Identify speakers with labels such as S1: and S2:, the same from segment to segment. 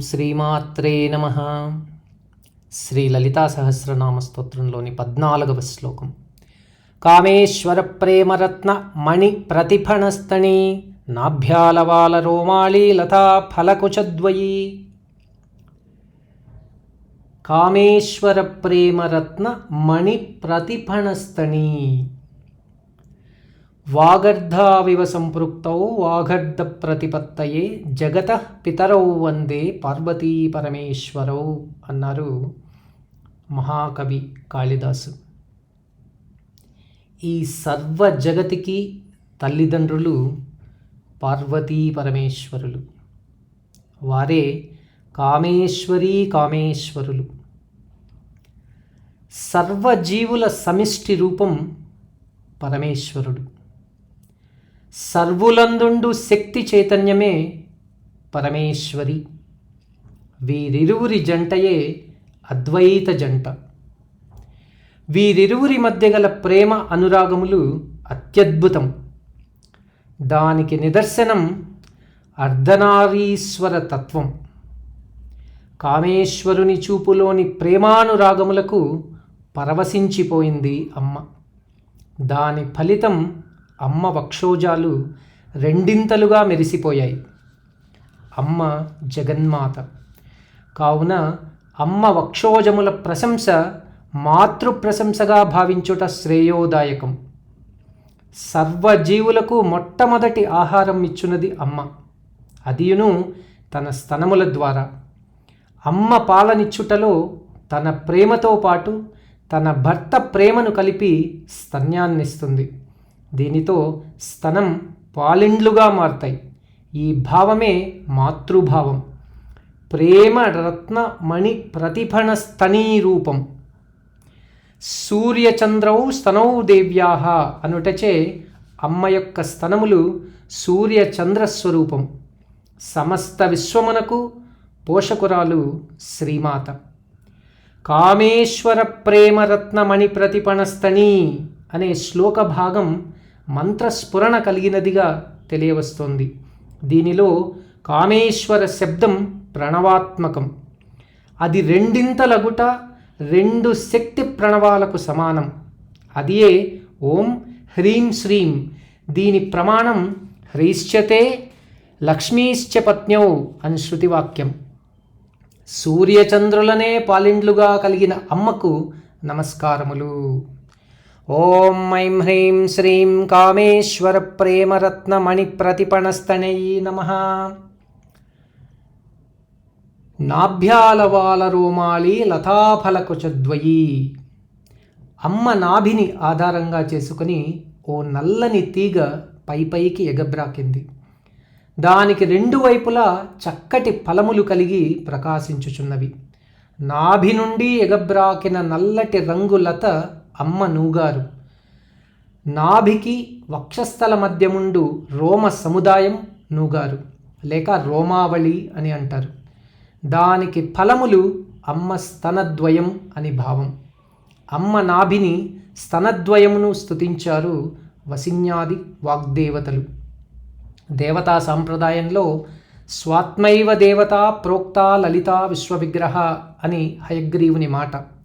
S1: శ్రీమాత్రే నమ. శ్రీ లలితా సహస్రనామ స్తోత్రంలోని పద్నాలుగవ శ్లోకం. కామేశ్వర ప్రేమరత్న మణి ప్రతిఫణస్తణి నాభ్యాలవాల రోమాళీ లతా ఫలకుచద్వయీ కామేశ్వర ప్రేమరత్న మణి ప్రతిఫణస్తణి వాగర్ధావివ సంపృక్తౌ వాగర్ధ ప్రతిపత్తయే జగత పితరౌ వందే పార్వతీ పరమేశ్వరౌ అన్నారు మహాకవి కాళిదాసు. ఈ సర్వ జగతికి తల్లిదండ్రులు పార్వతీ పరమేశ్వరులు. వారే కామేశ్వరీ కామేశ్వరులు. సర్వజీవుల సమిష్టి రూపం పరమేశ్వరుడు. సర్వులందుండు శక్తి చైతన్యమే పరమేశ్వరి. వీరిరువురి జంటయే అద్వైత జంట. వీరిరువురి మధ్య గల ప్రేమ అనురాగములు అత్యద్భుతం. దానికి నిదర్శనం అర్ధనారీశ్వర తత్వం. కామేశ్వరుని చూపులోని ప్రేమానురాగములకు పరవశించిపోయింది అమ్మ. దాని ఫలితం అమ్మ వక్షోజాలు రెండింతలుగా మెరిసిపోయాయి. అమ్మ జగన్మాత. కావున అమ్మ వక్షోజముల ప్రశంస మాతృ ప్రశంసగా భావించుట శ్రేయోదాయకం. సర్వజీవులకు మొట్టమొదటి ఆహారం ఇచ్చున్నది అమ్మ. అదియును తన స్తనముల ద్వారా. అమ్మ పాలనిచ్చుటలో తన ప్రేమతో పాటు తన భర్త ప్రేమను కలిపి స్తన్యాన్నిస్తుంది. దీనితో స్తనం పాలిండ్లుగా మారతాయి. ఈ భావమే మాతృభావం. ప్రేమ రత్న మణి ప్రతిఫణ స్తనీ రూపం. సూర్యచంద్రౌ స్తనౌ దేవ్యా అనుటచే అమ్మ యొక్క స్తనములు సూర్యచంద్రస్వరూపం సమస్త విశ్వమునకు పోషకురాలు శ్రీమాత. కామేశ్వర ప్రేమరత్నమణి ప్రతిపణస్తని అనే శ్లోక భాగం మంత్రస్ఫురణ కలిగినదిగా తెలియవస్తోంది. దీనిలో కామేశ్వర శబ్దం ప్రణవాత్మకం. అది రెండింతలగుట రెండు శక్తి ప్రణవాలకు సమానం. అదియే ఓం హ్రీం శ్రీం. దీని ప్రమాణం హ్రీశ్చతే లక్ష్మీశ్చ పత్న్యౌ అని శృతివాక్యం. సూర్యచంద్రులనే పాలిండ్లుగా కలిగిన అమ్మకు నమస్కారములు. ఓం ఐం హ్రీం శ్రీం కామేశ్వర ప్రేమరత్నమణి ప్రతిపణస్తనయీ నమ. నాభ్యాలవాల రోమాళి లతాఫలకుచద్వయీ అమ్మ నాభిని ఆధారంగా చేసుకుని ఓ నల్లని తీగ పై పైకి ఎగబ్రాకింది. దానికి రెండు వైపులా చక్కటి ఫలములు కలిగి ప్రకాశించుచున్నవి. నాభి నుండి ఎగబ్రాకిన నల్లటి రంగులత అమ్మ నూగారు. నాభికి వక్షస్థల మధ్యముండు రోమ సముదాయం నూగారు. లేక రోమావళి అని అంటారు. దానికి ఫలములు అమ్మ స్తనద్వయం అని భావం. అమ్మ నాభిని స్తనద్వయమును స్తుతించారు వసిన్యాది వాగ్దేవతలు. దేవతా సాంప్రదాయంలో స్వాత్మైవ దేవత ప్రోక్త లలితా విశ్వవిగ్రహ అని హయగ్రీవుని మాట.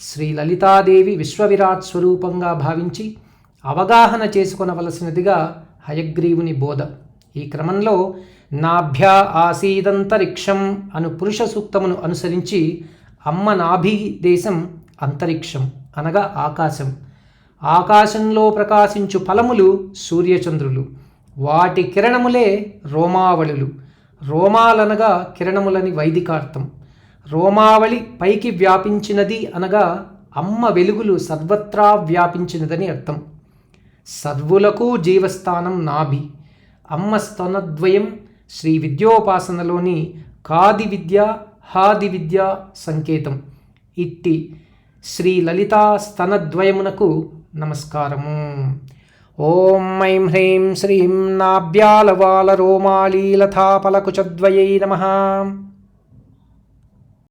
S1: శ్రీ లలితాదేవి విశ్వవిరాట్ స్వరూపంగా భావించి అవగాహన చేసుకొనవలసినదిగా హయగ్రీవుని బోధ. ఈ క్రమంలో నాభ్య ఆసీదంతరిక్షం అను పురుష సూక్తమును అనుసరించి అమ్మ నాభి దేశం అంతరిక్షం అనగా ఆకాశం. ఆకాశంలో ప్రకాశించు ఫలములు సూర్యచంద్రులు. వాటి కిరణములే రోమావళులు. రోమాలనగా కిరణములని వైదికార్థం. రోమావళి పైకి వ్యాపించినది అనగా అమ్మ వెలుగులు సర్వత్రా వ్యాపించినదని అర్థం. సర్వులకు జీవస్థానం నాభి. అమ్మ స్తనద్వయం శ్రీ విద్యోపాసనలోని కాది విద్య హాది విద్య సంకేతం. ఇట్టి శ్రీ లలితా స్తనద్వయమునకు నమస్కారము. ఓం ఐం హ్రీం శ్రీం నాభ్యాలవాల రోమాళీలథాపలకుచద్వయై నమ.